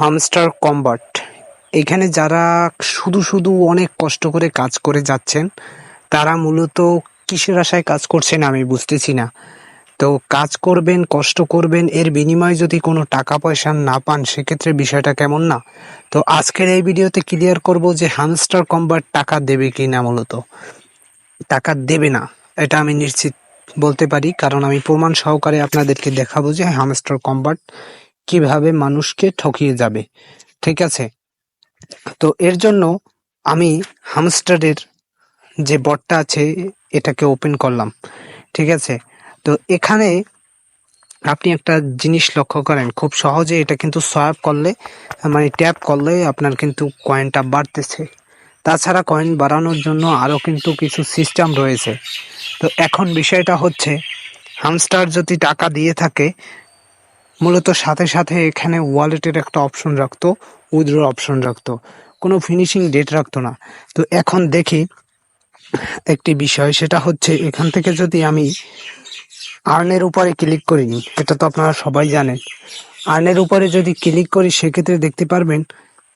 Hamster combat. এখানে যারা শুধু শুধু অনেক কষ্ট করে কাজ করে যাচ্ছেন, তারা মূলত কিসের আশায় কাজ করছেন আমি বুঝতেছি না। তো কাজ করবেন, কষ্ট করবেন, এর বিনিময়ে যদি কোনো টাকা পয়সা না পান, সেক্ষেত্রে বিষয়টা কেমন না? তো আজকের এই ভিডিওতে ক্লিয়ার করব যে হামস্টার কম্বাট টাকা দেবে কি না মূলত। টাকা দেবে না, এটা আমি নিশ্চিত বলতে পারি, কারণ আমি প্রমাণ সহকারে আপনাদেরকে দেখাবো যে হামস্টার কম্বাট কীভাবে মানুষকে ঠকিয়ে যাবে। ঠিক আছে? তো এর জন্য আমি হামস্টারের যে বটটা আছে, এটাকে ওপেন করলাম। ঠিক আছে? তো এখানে আপনি একটা জিনিস লক্ষ্য করেন। খুব সহজে এটা কিন্তু সোয়াপ করলে মানে ট্যাপ করলে আপনার কিন্তু কয়েনটা বাড়তেছে। তাছাড়া কয়েন বাড়ানোর জন্য আরও কিন্তু কিছু সিস্টেম রয়েছে। তো এখন বিষয়টা হচ্ছে, হামস্টার যদি টাকা দিয়ে থাকে মূলত সাথে সাথে এখানে ওয়ালেটের একটা অপশন রাখতো উইথড্র অপশন রাখতো। কোনো ফিনিশিং ডেট রাখতো না। তো এখন দেখি একটি বিষয়, সেটা হচ্ছে এখান থেকে যদি আমি আর্নের উপরে ক্লিক করিনি এটা তো আপনারা সবাই জানেন। আর্নের উপরে যদি ক্লিক করি, সেক্ষেত্রে দেখতে পারবেন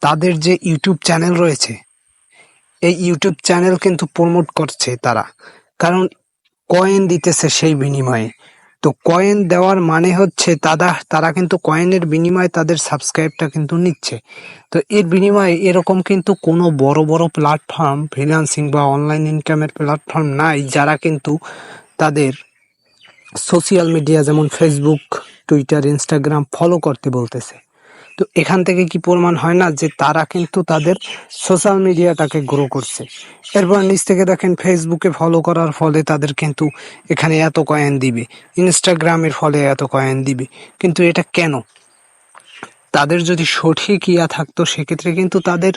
তাদের যে ইউটিউব চ্যানেল রয়েছে, এই ইউটিউব চ্যানেল কিন্তু প্রমোট করছে তারা। কারণ কয়েন দিতেছে সেই বিনিময়ে। তো কয়েন দেওয়ার মানে হচ্ছে তারা তারা কিন্তু কয়েনের বিনিময়ে তাদের সাবস্ক্রাইবটা কিন্তু নিচ্ছে। তো এর বিনিময়ে এরকম কিন্তু কোনো বড় বড় প্ল্যাটফর্ম ফিনান্সিং বা অনলাইন ইনকামের প্ল্যাটফর্ম নাই, যারা কিন্তু তাদের সোশ্যাল মিডিয়া যেমন ফেসবুক টুইটার ইনস্টাগ্রাম ফলো করতে বলতেছে। তো এখান থেকে কি প্রমাণ হয় না যে তারা কিন্তু তাদের সোশ্যাল মিডিয়াটাকে গ্রো করছে? এরপর নিচ থেকে দেখেন ফেসবুকে ফলো করার ফলে তাদের কিন্তু এখানে এত কয়েন দিবে ইনস্টাগ্রামের ফলে এত কয়েন দিবে। কিন্তু এটা কেন? তাদের যদি সঠিক ইয়া থাকতো, সেক্ষেত্রে কিন্তু তাদের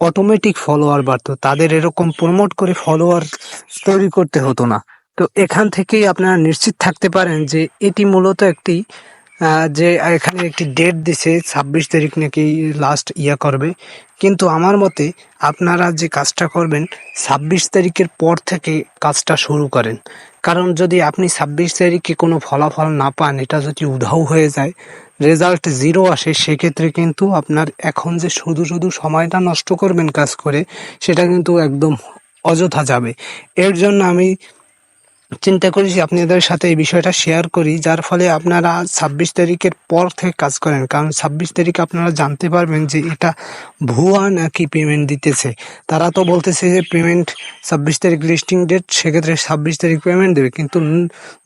অটোমেটিক ফলোয়ার বাড়তো। তাদের এরকম প্রমোট করে ফলোয়ার তৈরি করতে হতো না। তো এখান থেকেই আপনারা নিশ্চিত থাকতে পারেন যে এটি মূলত একটি যে এখানে একটি ডেট দিছে, ছাব্বিশ তারিখ নাকি লাস্ট ইয়া করবে। কিন্তু আমার মতে আপনারা যে কাজটা করবেন, ছাব্বিশ তারিখের পর থেকে কাজটা শুরু করেন। কারণ যদি আপনি ছাব্বিশ তারিখে কোনো ফলাফল না পান, এটা যদি উধাও হয়ে যায় রেজাল্ট জিরো আসে, সেক্ষেত্রে কিন্তু আপনার এখন যে শুধু শুধু সময়টা নষ্ট করবেন কাজ করে, সেটা কিন্তু একদম অযথা যাবে। এর জন্য আমি চিন্তা করি যে আপনাদের সাথে এই বিষয়টা শেয়ার করি, যার ফলে আপনারা ছাব্বিশ তারিখের পর থেকে কাজ করেন। কারণ ছাব্বিশ তারিখ আপনারা জানতে পারবেন যে এটা ভুয়া নাকি পেমেন্ট দিতেছে। তারা তো বলতেছে যে পেমেন্ট ছাব্বিশ তারিখ লিস্টিং ডেট সেক্ষেত্রে ছাব্বিশ তারিখ পেমেন্ট দেবে। কিন্তু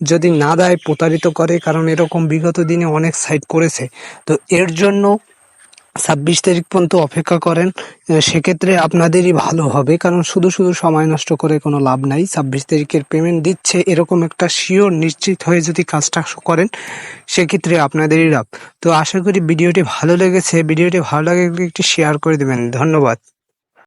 যদি না দেয় প্রতারিত করে, কারণ এরকম বিগত দিনে অনেক সাইট করেছে। তো এর জন্য ছাব্বিশ তারিখ পর্যন্ত অপেক্ষা করেন সেক্ষেত্রে আপনাদেরই ভালো হবে, কারণ শুধু শুধু সময় নষ্ট করে কোনো লাভ নাই। ছাব্বিশ তারিখের পেমেন্ট দিচ্ছে, এরকম একটা শিওর নিশ্চিত হয়ে যদি কাজটা করেন, সেক্ষেত্রে আপনাদেরই লাভ। তো আশা করি ভিডিওটি ভালো লেগেছে। ভিডিওটি ভালো লাগে একটি শেয়ার করে দেবেন। ধন্যবাদ।